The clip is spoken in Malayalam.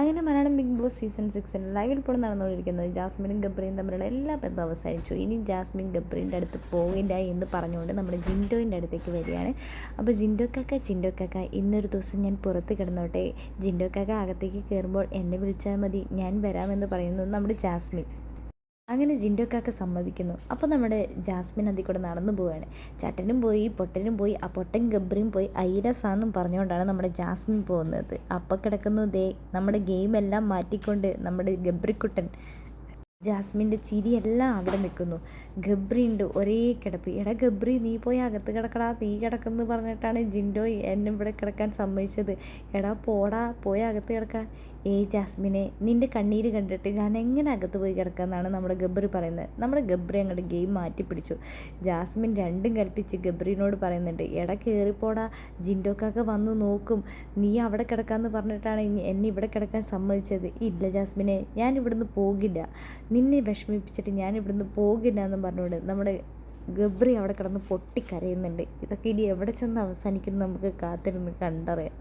അങ്ങനെ മലയാളം ബിഗ് ബോസ് സീസൺ സിക്സിൽ ലൈവിൽ ഇപ്പോൾ നടന്നുകൊണ്ടിരിക്കുന്നത് ജാസ്മിനും ഗബ്രിയും തമ്മിലുള്ള എല്ലാ ബന്ധവും അവസാനിച്ചു. ഇനി ജാസ്മിൻ ഗബ്രീന്റെ അടുത്ത് പോകില്ല എന്ന് പറഞ്ഞുകൊണ്ട് നമ്മുടെ ജിൻഡോയിന്റെ അടുത്തേക്ക് വരികയാണ്. അപ്പോൾ ജിൻഡോ കാക്ക ജിൻഡോ കാക്ക ഇന്നൊരു ദിവസം ഞാൻ പുറത്ത് കിടന്നോട്ടെ. ജിൻഡോ കാക്ക അകത്തേക്ക് കയറുമ്പോൾ എന്നെ വിളിച്ചാൽ മതി ഞാൻ വരാമെന്ന് പറയുന്നു നമ്മുടെ ജാസ്മിൻ. അങ്ങനെ ജിൻഡോക്കാക്ക സമ്മതിക്കുന്നു. അപ്പോൾ നമ്മുടെ ജാസ്മിൻ അതിൽ കൂടെ നടന്നു പോവുകയാണ് ചട്ടനും പോയി പൊട്ടനും പോയി ആ പൊട്ടൻ ഗബ്രിയും പോയി ഐരസാന്നും പറഞ്ഞുകൊണ്ടാണ് നമ്മുടെ ജാസ്മിൻ പോകുന്നത്. അപ്പം കിടക്കുന്നു ദേ നമ്മുടെ ഗെയിമെല്ലാം മാറ്റിക്കൊണ്ട് നമ്മുടെ ഗബ്രിക്കുട്ടൻ ജാസ്മിന്റെ ചിരിയെല്ലാം അവിടെ നിൽക്കുന്നു. ഗബ്രി ഉണ്ട് ഒരേ കിടപ്പ്. എടാ ഗബ്രി നീ പോയി അകത്ത് കിടക്കടാ. നീ കിടക്കുന്നു പറഞ്ഞിട്ടാണ് ജിൻഡോ എന്നെ ഇവിടെ കിടക്കാൻ സമ്മതിച്ചത്. എടാ പോടാ പോയി അകത്ത് കിടക്കാൻ ഏ ജാസ്മിനെ നിന്റെ കണ്ണീര് കണ്ടിട്ട് ഞാൻ എങ്ങനെ അകത്ത് പോയി കിടക്കാമെന്നാണ് നമ്മുടെ ഗബ്രി പറയുന്നത്. നമ്മുടെ ഗബ്രി അങ്ങോട്ട് ഗെയിം മാറ്റി പിടിച്ചു ജാസ്മിൻ രണ്ടും കൽപ്പിച്ച് ഗബ്രിനോട് പറയുന്നുണ്ട് എടാ കയറിപ്പോടാ ജിൻഡോക്കൊക്കെ വന്നു നോക്കും. നീ അവിടെ കിടക്കാമെന്ന് പറഞ്ഞിട്ടാണ് എന്നെ ഇവിടെ കിടക്കാൻ സമ്മതിച്ചത്. ഇല്ല ജാസ്മിനെ ഞാൻ ഇവിടുന്ന് പോകില്ല. നിന്നെ വിഷമിപ്പിച്ചിട്ട് ഞാൻ ഇവിടുന്ന് പോകില്ല എന്നും പറഞ്ഞുകൊണ്ട് നമ്മുടെ ഗബ്രി അവിടെ കിടന്ന് പൊട്ടിക്കരയുന്നുണ്ട്. ഇതൊക്കെ ഇനി എവിടെ ചെന്ന് അവസാനിക്കുന്നു നമുക്ക് കാത്തിരുന്ന് കണ്ടറിയാം.